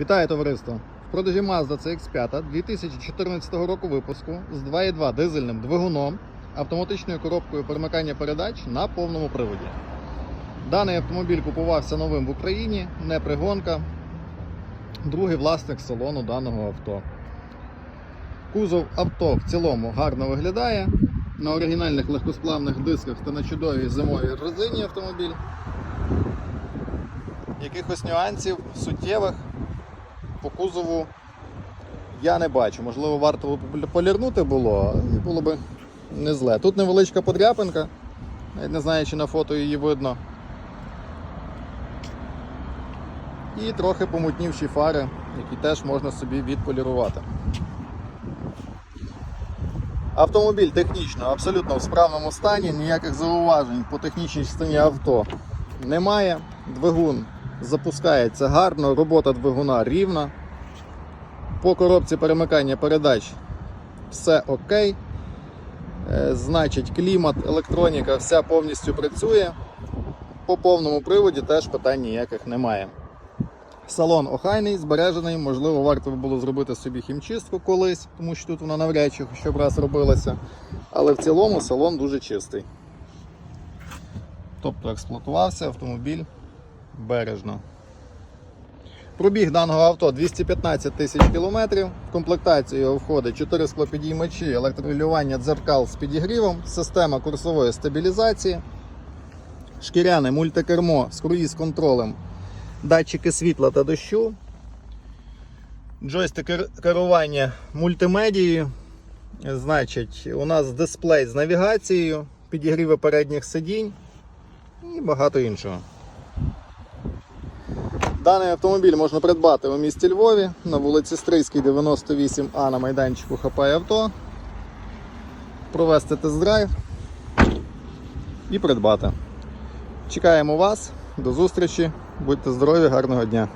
Вітаю товариство! В продажі Mazda CX5 2014 року випуску з 2.2 дизельним двигуном, автоматичною коробкою перемикання передач на повному приводі. Даний автомобіль купувався новим в Україні, не пригонка. Другий власник салону даного авто. Кузов авто в цілому гарно виглядає. На оригінальних легкосплавних дисках та на чудовій зимовій резині автомобіль. Якихось нюансів суттєвих по кузову я не бачу. Можливо, варто полірнути було, і було б не зле. Тут невеличка подряпинка, навіть не знаю, чи на фото її видно. І трохи помутнівші фари, які теж можна собі відполірувати. Автомобіль технічно абсолютно в справному стані, ніяких зауважень по технічній частині авто немає. Двигун запускається гарно, робота двигуна рівна. По коробці перемикання передач все окей. Е, Значить, клімат, електроніка, вся повністю працює. По повному приводі теж питань ніяких немає. Салон охайний, збережений, можливо, варто було зробити собі хімчистку колись, тому що тут вона навряд чи щоб раз робилася. Але в цілому салон дуже чистий. Тобто експлуатувався автомобіль бережно. Пробіг даного авто 215 тисяч кілометрів. В комплектацію його входить 4 склопідіймачі, електрорегулювання дзеркал з підігрівом, система курсової стабілізації, шкіряне мультикермо з круїз-контролем, датчики світла та дощу, джойстик керування мультимедією. Значить, у нас дисплей з навігацією, підігріви передніх сидінь і багато іншого. Даний автомобіль можна придбати у місті Львові на вулиці Стрийській, 98А на майданчику ХП авто, провести тест-драйв і придбати. Чекаємо вас, до зустрічі, будьте здорові, гарного дня!